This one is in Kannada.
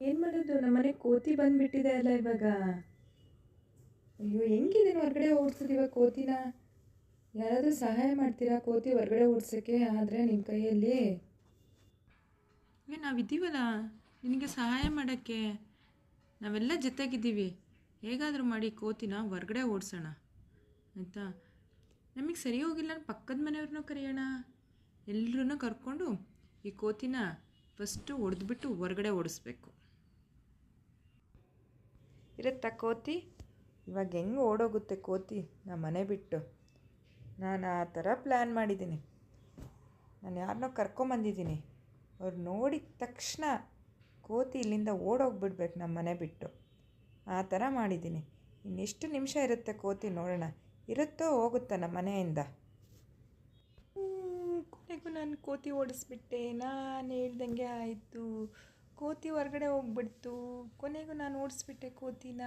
ಏನು ಮಾಡೋದು? ನಮ್ಮನೆ ಕೋತಿ ಬಂದುಬಿಟ್ಟಿದೆ ಅಲ್ಲ ಇವಾಗ. ಅಯ್ಯೋ, ಹೆಂಗಿದೆ ಹೊರಗಡೆ ಓಡಿಸೋದು ಇವಾಗ ಕೋತಿನ? ಯಾರಾದರೂ ಸಹಾಯ ಮಾಡ್ತೀರಾ ಕೋತಿ ಹೊರಗಡೆ ಓಡಿಸೋಕ್ಕೆ? ಆದರೆ ನಿಮ್ಮ ಕೈಯಲ್ಲಿ? ಏ, ನಾವಿದ್ದೀವಲ್ಲ. ನಿನಗೆ ಸಹಾಯ ಮಾಡೋಕ್ಕೆ. ನಾವೆಲ್ಲ ಜೊತೆಗಿದ್ದೀವಿ. ಹೇಗಾದರೂ ಮಾಡಿ ಕೋತಿನ ಹೊರ್ಗಡೆ ಓಡಿಸೋಣ. ಆಯಿತಾ? ನಮಗೆ ಸರಿ ಹೋಗಿಲ್ಲ ಪಕ್ಕದ ಮನೆಯವ್ರನ್ನೂ ಕರೆಯೋಣ. ಎಲ್ಲರೂ ಕರ್ಕೊಂಡು ಈ ಕೋತಿನ ಫಸ್ಟು ಹೊಡೆದ್ಬಿಟ್ಟು ಹೊರ್ಗಡೆ ಓಡಿಸ್ಬೇಕು. ಇರುತ್ತಾ ಕೋತಿ? ಇವಾಗ ಹೆಂಗೆ ಓಡೋಗುತ್ತೆ ಕೋತಿ? ನಮ್ಮ ಮನೆ ಬಿಟ್ಟು. ನಾನು ಆ ಥರ ಪ್ಲ್ಯಾನ್ ಮಾಡಿದ್ದೀನಿ. ನಾನು ಯಾರನ್ನೋ ಕರ್ಕೊಂಬಂದಿದ್ದೀನಿ. ಅವ್ರು ನೋಡಿದ ತಕ್ಷಣ ಕೋತಿ ಇಲ್ಲಿಂದ ಓಡೋಗ್ಬಿಡ್ಬೇಕು ನಮ್ಮ ಮನೆ ಬಿಟ್ಟು. ಆ ಥರ ಮಾಡಿದ್ದೀನಿ. ಇನ್ನೆಷ್ಟು ನಿಮಿಷ ಇರುತ್ತೆ ಕೋತಿ ನೋಡೋಣ. ಇರುತ್ತೋ ಹೋಗುತ್ತಾ ನಮ್ಮ ಮನೆಯಿಂದ? ಕೊನೆಗೂ ನಾನು ಕೋತಿ ಓಡಿಸ್ಬಿಟ್ಟೆ. ನಾನು ಹೇಳ್ದಂಗೆ ಆಯಿತು. ಕೋತಿ ಹೊರ್ಗಡೆ ಹೋಗ್ಬಿಡ್ತು. ಕೊನೆಗೂ ನಾನು ಓಡಿಸ್ಬಿಟ್ಟೆ ಕೋತಿನ.